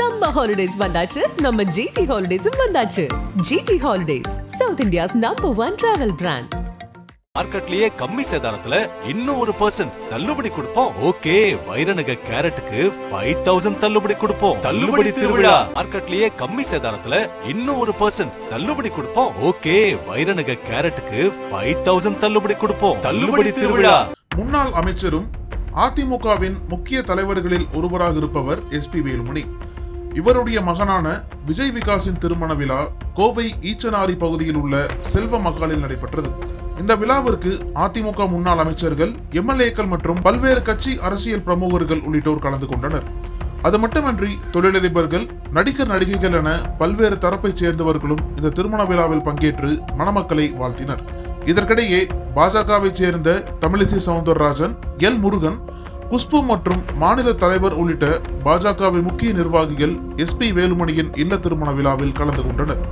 Summer holidays வந்தாச்சு. நம்ம GT ஹாலிடேஸும் வந்தாச்சு. GT holidays south India's number one travel brand மார்க்கெட்லயே கம்மி சேதாரத்துல இன்னும் ஒரு பர்சன்ட் தள்ளுபடி கொடுப்போம். ஓகே வைரநக கேரட்டுக்கு ஃபைவ் தௌசண்ட் தள்ளுபடி கொடுப்போம். தள்ளுபடி திருவிழா. மார்க்கெட்லயே கம்மி சேதாரத்துல இன்னும் ஒரு பர்சன்ட் தள்ளுபடி கொடுப்போம். ஓகே வைரநக கேரட்டுக்கு ஃபைவ் தௌசண்ட் தள்ளுபடி கொடுப்போம். தள்ளுபடி திருவிழா. முன்னாள் அமைச்சரும் அதிமுகவின் முக்கிய தலைவர்களில் ஒருவராக இருப்பவர் எஸ்பி வேலுமணி. இவருடைய மகனான விஜய் விகாஸின் திருமண விழா கோவை ஈச்சனாரி பகுதியில் உள்ள செல்வ மகாலில் நடைபெற்றது. இந்த விழாவிற்கு அதிமுக முன்னாள் அமைச்சர்கள் எம்எல்ஏக்கள் மற்றும் பல்வேறு கட்சி அரசியல் பிரமுகர்கள் உள்ளிட்டோர் கலந்து கொண்டனர். அது மட்டுமன்றி தொழிலதிபர்கள் நடிகர் நடிகைகள் என பல்வேறு தரப்பைச் சேர்ந்தவர்களும் இந்த திருமண விழாவில் பங்கேற்று மணமக்களை வாழ்த்தினர். இதற்கிடையே பாஜகவைச் சேர்ந்த தமிழிசை சவுந்தரராஜன் எல் முருகன் குஷ்பு மற்றும் மாநில தலைவர் உள்ளிட்ட பாஜகவின் முக்கிய நிர்வாகிகள் எஸ்பி வேலுமணியின் இல்ல திருமண விழாவில் கலந்து கொண்டனர்.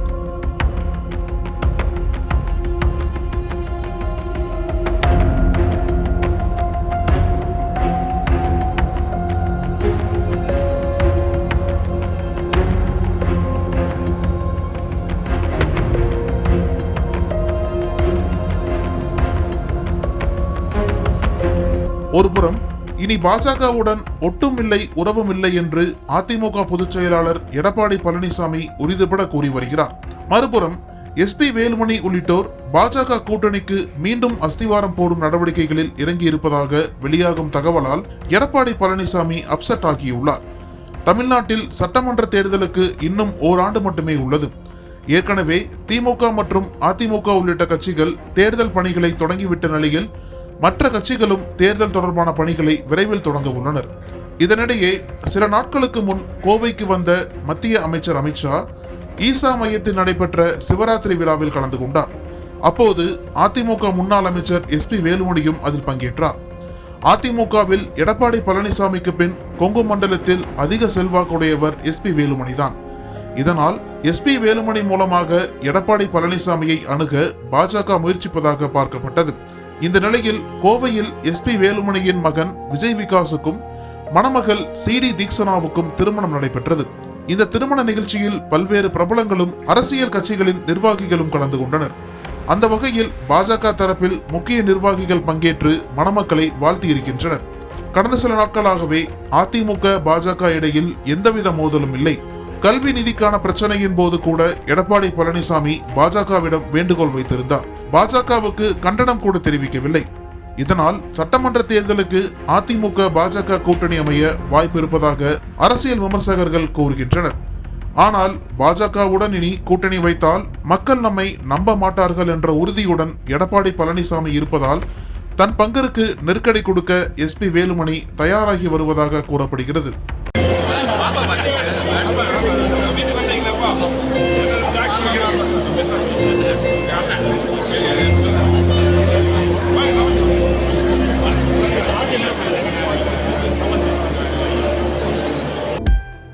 ஒருபுறம் இனி பாஜகவுடன் ஒட்டும் இல்லை உறவும் இல்லை என்று அதிமுக பொதுச் செயலாளர் எடப்பாடி பழனிசாமி உறுதிபட கூறி வருகிறார். மறுபுறம் எஸ்பி வேலுமணி உள்ளிட்டோர் பாஜக கூட்டணிக்கு மீண்டும் அஸ்திவாரம் போடும் நடவடிக்கைகளில் இறங்கியிருப்பதாக வெளியாகும் தகவலால் எடப்பாடி பழனிசாமி அப்செட் ஆகியுள்ளார். தமிழ்நாட்டில் சட்டமன்ற தேர்தலுக்கு இன்னும் ஓராண்டு மட்டுமே உள்ளது. ஏற்கனவே திமுக மற்றும் அதிமுக உள்ளிட்ட கட்சிகள் தேர்தல் பணிகளை தொடங்கிவிட்ட நிலையில் மற்ற கட்சிகளும் தேர்தல் தொடர்பான பணிகளை விரைவில் தொடங்க உள்ளனர். இதனிடையே சில நாட்களுக்கு முன் கோவைக்கு வந்த மத்திய அமைச்சர் அமித்ஷா ஈசா மையத்தில் நடைபெற்ற சிவராத்திரி விழாவில் கலந்து கொண்டார். அப்போது அதிமுக முன்னாள் அமைச்சர் எஸ்பி வேலுமணியும் அதில் பங்கேற்றார். அதிமுகவில் எடப்பாடி பழனிசாமிக்கு பின் கொங்கு மண்டலத்தில் அதிக செல்வாக்குடையவர் எஸ்பி வேலுமணிதான். இதனால் எஸ்பி வேலுமணி மூலமாக எடப்பாடி பழனிசாமியை அணுக பாஜக முயற்சிப்பதாக பார்க்கப்பட்டது. இந்த நிலையில் கோவையில் எஸ்பி வேலுமணியின் மகன் விஜய் விகாஸுக்கும் மணமகள் சிடி தீக்ஷனாவுக்கும் திருமணம் நடைபெற்றது. இந்த திருமண நிகழ்ச்சியில் பல்வேறு பிரபலங்களும் அரசியல் கட்சிகளின் நிர்வாகிகளும் கலந்து கொண்டனர். அந்த வகையில் பாஜக தரப்பில் முக்கிய நிர்வாகிகள் பங்கேற்று மணமக்களை வாழ்த்தியிருக்கின்றனர். கடந்த சில நாட்களாகவே அதிமுக பாஜக இடையில் எந்தவித மோதலும் இல்லை. கல்வி நிதிக்கான பிரச்சனையின் போது கூட எடப்பாடி பழனிசாமி பாஜகவிடம் வேண்டுகோள் வைத்திருந்தார். பாஜகவுக்கு கண்டனம் கூட தெரிவிக்கவில்லை. இதனால் சட்டமன்ற தேர்தலுக்கு அதிமுக பாஜக கூட்டணி அமைய வாய்ப்பு இருப்பதாக அரசியல் விமர்சகர்கள் கூறுகின்றனர். ஆனால் பாஜகவுடன் இனி கூட்டணி வைத்தால் மக்கள் நம்மை நம்ப மாட்டார்கள் என்ற உறுதியுடன் எடப்பாடி பழனிசாமி இருப்பதால் தன் பங்கிற்கு நெருக்கடி கொடுக்க எஸ்பி வேலுமணி தயாராகி வருவதாக கூறப்படுகிறது.